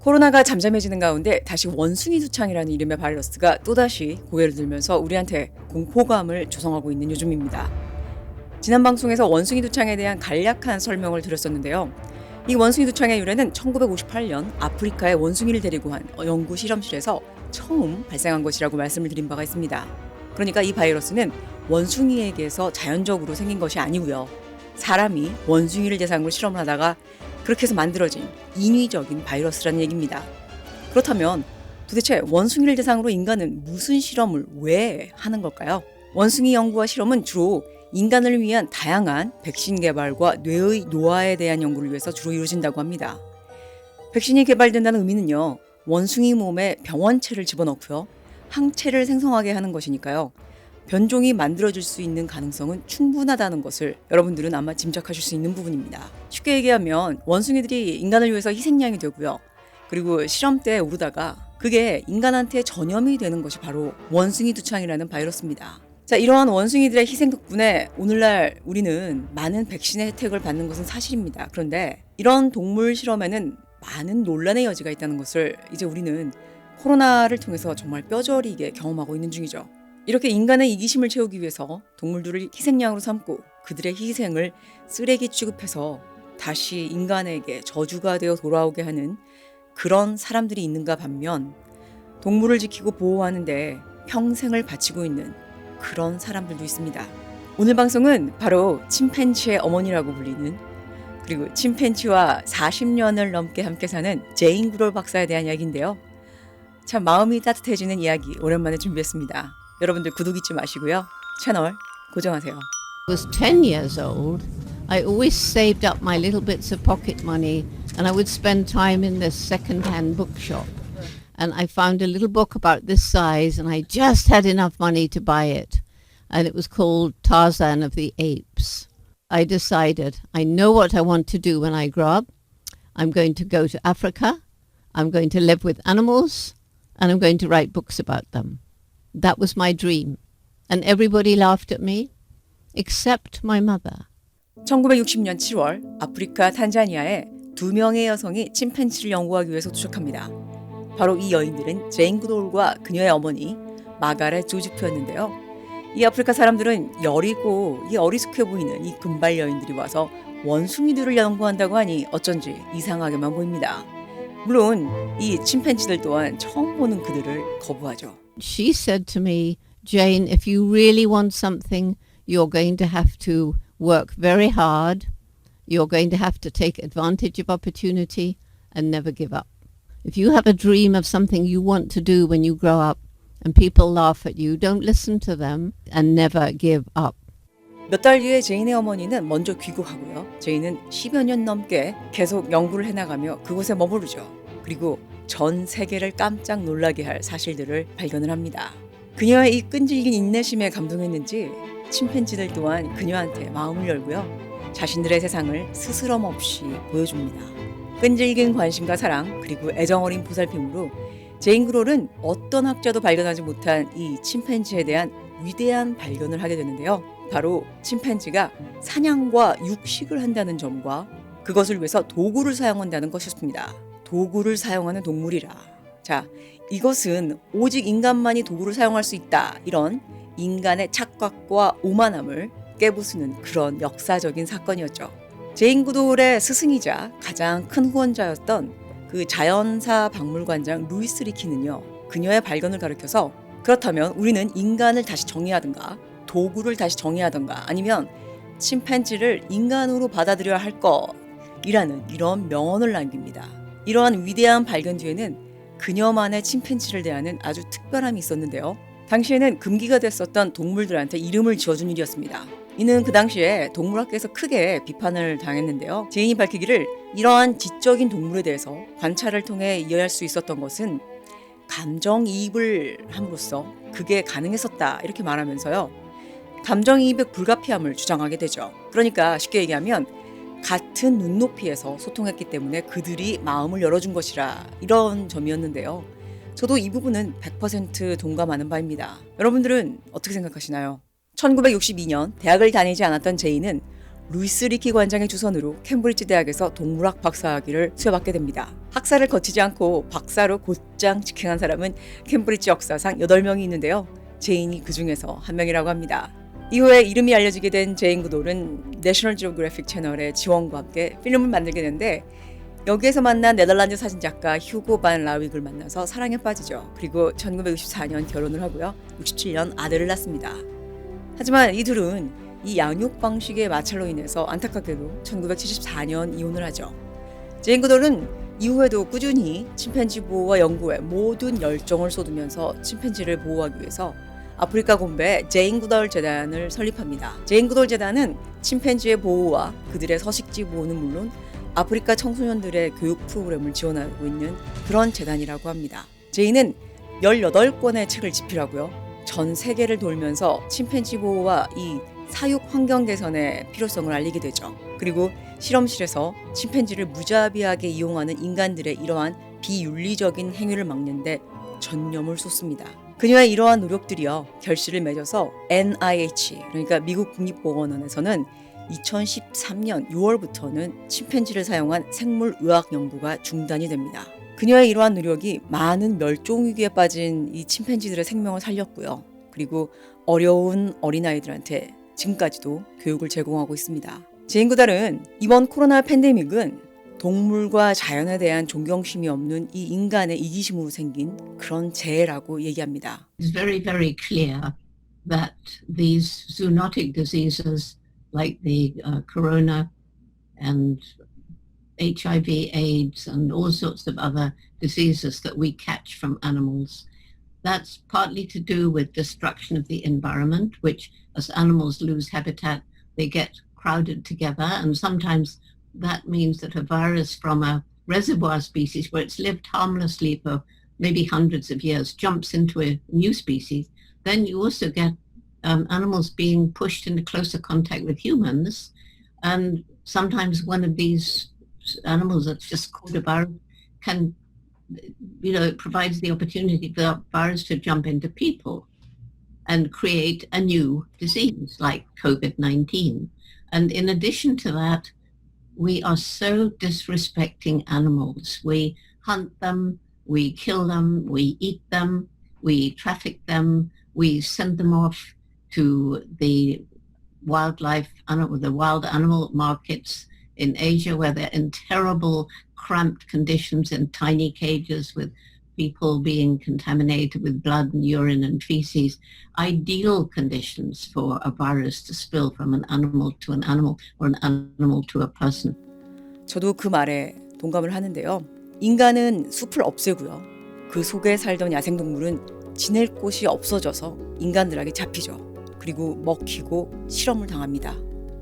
코로나가 잠잠해지는 가운데 다시 원숭이 두창이라는 이름의 바이러스가 또다시 고개를 들면서 우리한테 공포감을 조성하고 있는 요즘입니다. 지난 방송에서 원숭이 두창에 대한 간략한 설명을 드렸었는데요. 이 원숭이 두창의 유래는 1958년 아프리카에 원숭이를 데리고 한 연구 실험실에서 처음 발생한 것이라고 말씀을 드린 바가 있습니다. 그러니까 이 바이러스는 원숭이에게서 자연적으로 생긴 것이 아니고요. 사람이 원숭이를 대상으로 실험을 하다가 그렇게 해서 만들어진 인위적인 바이러스라는 얘기입니다. 그렇다면 도대체 원숭이를 대상으로 인간은 무슨 실험을 왜 하는 걸까요? 원숭이 연구와 실험은 주로 인간을 위한 다양한 백신 개발과 뇌의 노화에 대한 연구를 위해서 주로 이루어진다고 합니다. 백신이 개발된다는 의미는요, 원숭이 몸에 병원체를 집어넣고요, 항체를 생성하게 하는 것이니까요. 변종이 만들어질 수 있는 가능성은 충분하다는 것을 여러분들은 아마 짐작하실 수 있는 부분입니다. 쉽게 얘기하면 원숭이들이 인간을 위해서 희생양이 되고요. 그리고 실험 때 오르다가 그게 인간한테 전염이 되는 것이 바로 원숭이 두창이라는 바이러스입니다. 자, 이러한 원숭이들의 희생 덕분에 오늘날 우리는 많은 백신의 혜택을 받는 것은 사실입니다. 그런데 이런 동물 실험에는 많은 논란의 여지가 있다는 것을 이제 우리는 코로나를 통해서 정말 뼈저리게 경험하고 있는 중이죠. 이렇게 인간의 이기심을 채우기 위해서 동물들을 희생양으로 삼고 그들의 희생을 쓰레기 취급해서 다시 인간에게 저주가 되어 돌아오게 하는 그런 사람들이 있는가 반면 동물을 지키고 보호하는데 평생을 바치고 있는 그런 사람들도 있습니다. 오늘 방송은 바로 침팬치의 어머니라고 불리는 그리고 침팬치와 40년을 넘게 함께 사는 제인 구롤 박사에 대한 이야기인데요. 참 마음이 따뜻해지는 이야기 오랜만에 준비했습니다. 여러분들 구독 잊지 마시고요. 채널 고정하세요. was 10 years old, I always saved up my little bits of pocket money and I would spend time in this second-hand bookshop. And I found a little book about this size and I just had enough money to buy it. And it was called Tarzan of the Apes. I decided I know what I want to do when I grow up. I'm going to go to Africa. I'm going to live with animals and I'm going to write books about them. That was my dream. And everybody laughed at me except my mother. 1960년 7월 아프리카 탄자니아에 두 명의 여성이 침팬치를 연구하기 위해서 도착합니다. 바로 이 여인들은 제인 구돌과 그녀의 어머니 마가렛 조지프였는데요. 이 아프리카 사람들은 여리고 이 어리숙해 보이는 이 금발 여인들이 와서 원숭이들을 연구한다고 하니 어쩐지 이상하게만 보입니다. 물론 이 침팬치들 또한 처음 보는 그들을 거부하죠. She said to me, Jane, if you really want something, you're going to have to work very hard. You're going to have to take advantage of opportunity and never give up. If you have a dream of something you want to do when you grow up and people laugh at you, don't listen to them and never give up. 몇 달 뒤에 제인의 어머니는 먼저 귀국하고요. 제인은 10여 년 넘게 계속 연구를 해나가며 그곳에 머무르죠. 그리고 전 세계를 깜짝 놀라게 할 사실들을 발견을 합니다. 그녀의 이 끈질긴 인내심에 감동했는지 침팬지들 또한 그녀한테 마음을 열고요. 자신들의 세상을 스스럼 없이 보여줍니다. 끈질긴 관심과 사랑 그리고 애정 어린 보살핌으로 제인 그롤은 어떤 학자도 발견하지 못한 이 침팬지에 대한 위대한 발견을 하게 되는데요. 바로 침팬지가 사냥과 육식을 한다는 점과 그것을 위해서 도구를 사용한다는 것이었습니다. 도구를 사용하는 동물이라. 자, 이것은 오직 인간만이 도구를 사용할 수 있다. 이런 인간의 착각과 오만함을 깨부수는 그런 역사적인 사건이었죠. 제인 구돌의 스승이자 가장 큰 후원자였던 그 자연사 박물관장 루이스 리키는요. 그녀의 발견을 가리켜서 그렇다면 우리는 인간을 다시 정의하든가 도구를 다시 정의하든가 아니면 침팬지를 인간으로 받아들여야 할 것이라는 이런 명언을 남깁니다. 이러한 위대한 발견 뒤에는 그녀만의 침팬지를 대하는 아주 특별함이 있었는데요. 당시에는 금기가 됐었던 동물들한테 이름을 지어준 일이었습니다. 이는 그 당시에 동물학계에서 크게 비판을 당했는데요. 제인이 밝히기를 이러한 지적인 동물에 대해서 관찰을 통해 이해할 수 있었던 것은 감정이입을 함으로써 그게 가능했었다 이렇게 말하면서요. 감정이입의 불가피함을 주장하게 되죠. 그러니까 쉽게 얘기하면 같은 눈높이에서 소통했기 때문에 그들이 마음을 열어준 것이라 이런 점이었는데요. 저도 이 부분은 100% 동감하는 바입니다. 여러분들은 어떻게 생각하시나요? 1962년 대학을 다니지 않았던 제이는 루이스 리키 관장의 주선으로 캠브리지 대학에서 동물학 박사학위를 수여받게 됩니다. 학사를 거치지 않고 박사로 곧장 직행한 사람은 캠브리지 역사상 8명이 있는데요. 제인이 그 중에서 한 명이라고 합니다. 이후에 이름이 알려지게 된 제인 구돌은 내셔널 지오그래픽 채널의 지원과 함께 필름을 만들게 되는데 여기에서 만난 네덜란드 사진작가 휴고 반 라윅을 만나서 사랑에 빠지죠. 그리고 1964년 결혼을 하고요. 67년 아들을 낳습니다. 하지만 이 둘은 이 양육 방식의 마찰로 인해서 안타깝게도 1974년 이혼을 하죠. 제인 구돌은 이후에도 꾸준히 침팬지 보호와 연구에 모든 열정을 쏟으면서 침팬지를 보호하기 위해서 아프리카 곰배 제인 구덜 재단을 설립합니다. 제인 구덜 재단은 침팬지의 보호와 그들의 서식지 보호는 물론 아프리카 청소년들의 교육 프로그램을 지원하고 있는 그런 재단이라고 합니다. 제인은 18권의 책을 집필하고요. 전 세계를 돌면서 침팬지 보호와 이 사육 환경 개선의 필요성을 알리게 되죠. 그리고 실험실에서 침팬지를 무자비하게 이용하는 인간들의 이러한 비윤리적인 행위를 막는데 전념을 쏟습니다. 그녀의 이러한 노력들이요 결실을 맺어서 NIH 그러니까 미국 국립보건원에서는 2013년 6월부터는 침팬지를 사용한 생물의학 연구가 중단이 됩니다. 그녀의 이러한 노력이 많은 멸종 위기에 빠진 이 침팬지들의 생명을 살렸고요. 그리고 어려운 어린아이들한테 지금까지도 교육을 제공하고 있습니다. 제인 구달은 이번 코로나 팬데믹은 동물과 자연에 대한 존경심이 없는 이 인간의 이기심으로 생긴 그런 재해라고 얘기합니다. It's very, very clear that these zoonotic diseases like the uh, corona and HIV, AIDS, and all sorts of other diseases that we catch from animals. That's partly to do with destruction of the environment, which as animals lose habitat, they get crowded together. And sometimes that means that a virus from a reservoir species where it's lived harmlessly for maybe hundreds of years jumps into a new species. Then you also get um, animals being pushed into closer contact with humans. And sometimes one of these animals that's just caught a virus can, you know, it provides the opportunity for the virus to jump into people and create a new disease like COVID-19. And in addition to that, we are so disrespecting animals. We hunt them, we kill them, we eat them, we traffic them, we send them off to the wildlife, the wild animal markets in Asia where they're in terrible, cramped conditions in tiny cages with people being contaminated with blood and urine and feces, ideal conditions for a virus to spill from an animal to an animal or an animal to a person. 저도 그 말에 동감을 하는데요. 인간은 숲을 없애고요. 그 속에 살던 야생동물은 지낼 곳이 없어져서 인간들에게 잡히죠. 그리고 먹히고 실험을 당합니다.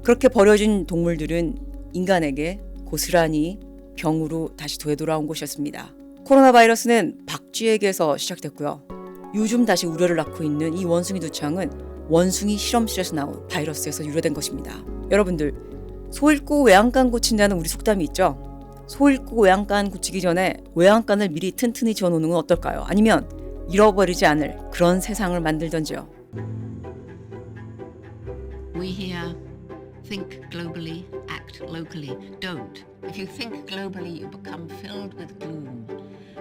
그렇게 버려진 동물들은 인간에게 고스란히 병으로 다시 되돌아온 것이었습니다. 코로나 바이러스는 박쥐에게서 시작됐고요. 요즘 다시 우려를 낳고 있는 이 원숭이 두창은 원숭이 실험실에서 나온 바이러스에서 유래된 것입니다. 여러분들 소 잃고 외양간 고친다는 우리 속담이 있죠. 소 잃고 외양간 고치기 전에 외양간을 미리 튼튼히 지어놓는 건 어떨까요? 아니면 잃어버리지 않을 그런 세상을 만들던지요. Think globally, act locally. Don't. If you think globally, you become filled with gloom.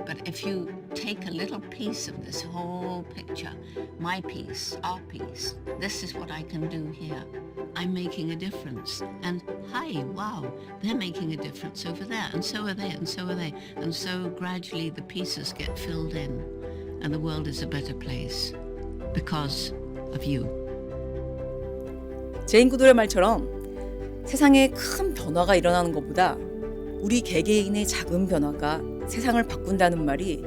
But if you take a little piece of this whole picture, my piece, our piece, this is what I can do here. I'm making a difference. And hi, wow, they're making a difference over there. And so are they, and so are they. And so gradually the pieces get filled in. And the world is a better place because of you. 제인 구돌의 말처럼 세상에 큰 변화가 일어나는 것보다 우리 개개인의 작은 변화가 세상을 바꾼다는 말이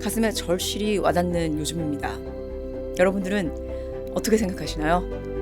가슴에 절실히 와닿는 요즘입니다. 여러분들은 어떻게 생각하시나요?